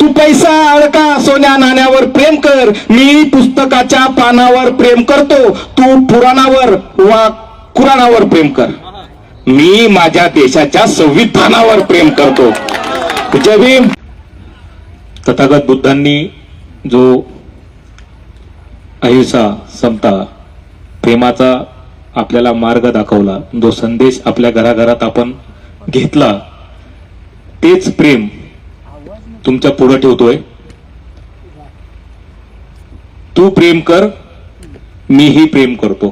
तू पैसा अडका सोन्या नाण्यावर प्रेम कर. मी पुस्तकाच्या पानावर प्रेम करतो. तू पुराणावर वा कुराणावर प्रेम कर. मी माझ्या देशाच्या संविधानावर प्रेम करतो. जय भीम. तथागत बुद्धांनी जो अहिंसा समता प्रेमाचा आपल्याला मार्ग दाखवला जो संदेश आपल्या घराघरात आपण घेतला तेच प्रेम तुमच्यापुढे ठेवतोय. तू प्रेम कर मीही प्रेम करतो.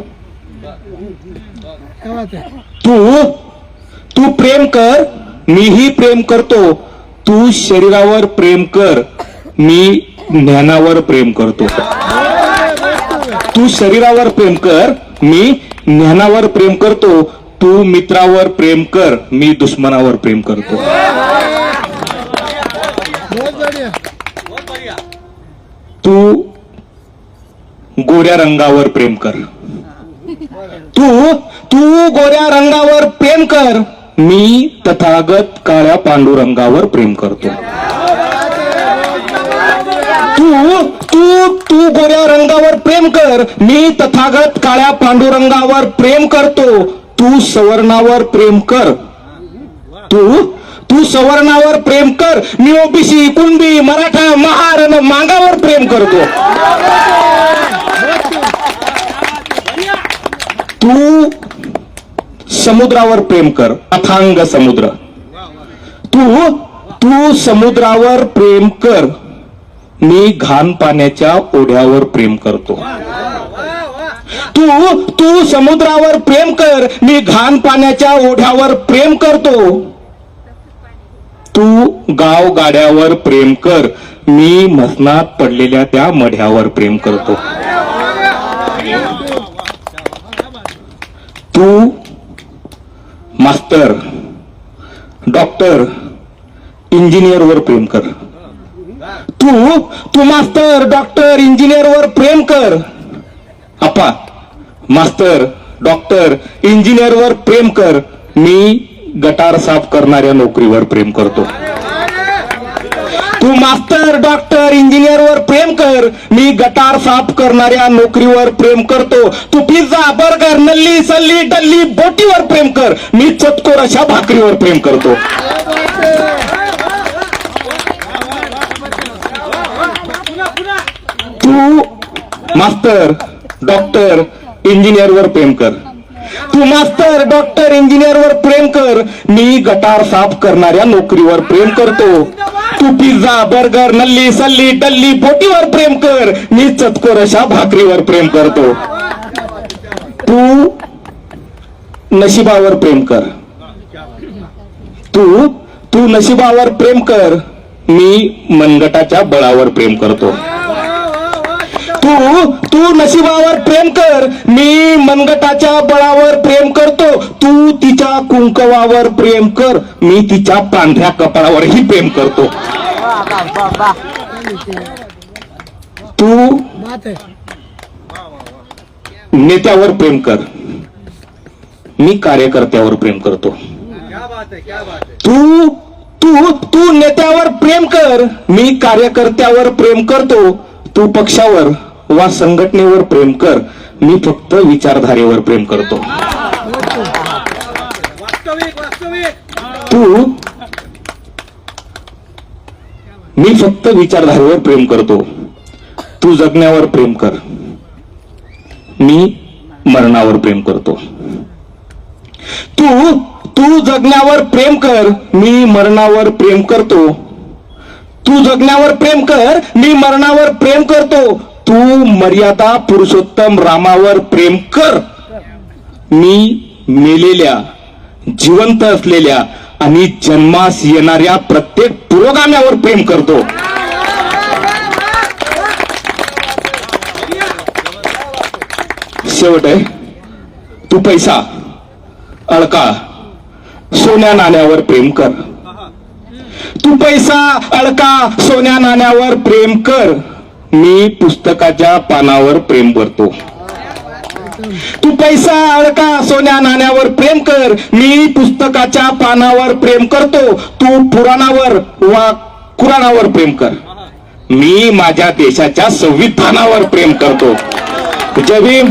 तू तू प्रेम कर मीही प्रेम करतो. तू शरीरावर प्रेम कर मी ज्ञानावर प्रेम करतो. तू शरीरावर प्रेम कर मी ज्ञानावर प्रेम करतो. तू मित्रावर प्रेम कर मी दुश्मनावर प्रेम करतो. तू गोऱ्या रंगावर प्रेम कर. तू तू गोऱ्या रंगावर प्रेम कर. मी तथागत काळ्या पांडुरंगावर प्रेम करतो. तू तू तू गोऱ्या रंगावर प्रेम कर. मी तथागत काळ्या पांडुरंगावर प्रेम करतो. तू सवर्णावर प्रेम कर. तू तू सवर्णावर प्रेम कर. मी ओबीसी कुणबी मराठा महार मांगावर मागावर प्रेम करतो. तू समुद्रावर प्रेम कर. अथांग समुद्र. तू तू समुद्रावर प्रेम कर. मी घाण पाण्याच्या ओढ्यावर प्रेम करतो. तू तू समुद्रावर प्रेम कर. मी घाण पाण्याच्या ओढ्यावर प्रेम करतो. तू गाव गाड्यावर प्रेम कर. मी मसनात पडलेल्या त्या मढ्यावर प्रेम करतो. तू मास्तर डॉक्टर इंजिनियर वर प्रेम कर. तू तू मास्तर डॉक्टर इंजिनियर वर प्रेम कर. आपा मास्तर डॉक्टर इंजिनियरवर प्रेम कर. मी गटार साफ करणाऱ्या नोकरीवर प्रेम करतो. तू मास्टर डॉक्टर इंजिनियरवर प्रेम कर. मी गटार साफ करणाऱ्या नोकरीवर प्रेम करतो. तू पिझ्झा बर्गर नल्ली सल्ली डल्ली बोटीवर प्रेम कर. मी चटकोर अशा भाकरीवर प्रेम करतो. तू मास्टर डॉक्टर इंजिनियरवर प्रेम कर. तू मास्तर डॉक्टर इंजिनियरवर प्रेम कर. मी गटार साफ करणाऱ्या नोकरीवर प्रेम करतो. तू पिझ्झा बर्गर नल्ली सल्ली डल्ली बोटीवर प्रेम कर. मी चतकोर अशा भाकरीवर प्रेम करतो. तू नशिबावर प्रेम कर. तू तू नशिबावर प्रेम कर. मी मनगटाच्या बळावर प्रेम करतो. तू तू नशिबावर प्रेम कर. मी मनगटाच्या बळावर प्रेम करतो. तू तिच्या कुंकवावर प्रेम कर. मी तिच्या पांढऱ्या कपाळावरही प्रेम करतो. तू नेत्यावर प्रेम कर. मी कार्यकर्त्यावर प्रेम करतो. तू तू तू नेत्यावर प्रेम कर. मी कार्यकर्त्यावर प्रेम करतो. तू पक्षावर वा संघटनेवर प्रेम कर मी फक्त विचारधारेवर प्रेम करतो. तू मी फक्त विचारधारेवर प्रेम करतो. तू जगण्यावर प्रेम कर. मी मरणावर प्रेम करतो. तू तू जगण्यावर प्रेम कर मी मरणावर प्रेम करतो. तू जगण्यावर प्रेम कर मी मरणावर प्रेम करतो. तू मर्यादा पुरुषोत्तम रामावर प्रेम कर. मी मेलेल्या जिवंत असलेल्या आणि जन्मास येणाऱ्या प्रत्येक पुरोगाम्यावर प्रेम करतो. शेवट आहे. तू पैसा अडका सोन्या नाण्यावर प्रेम कर. तू पैसा अडका सोन्या नाण्यावर प्रेम कर. मी पुस्तकाच्या पानावर प्रेम करतो तू पैसा अडका सोन्या नाण्यावर प्रेम कर. मी पुस्तकाच्या पानावर प्रेम करतो. तू पुराणावर वा कुराणावर प्रेम कर. मी माझ्या देशाच्या संविधानावर प्रेम करतो. जय भीम.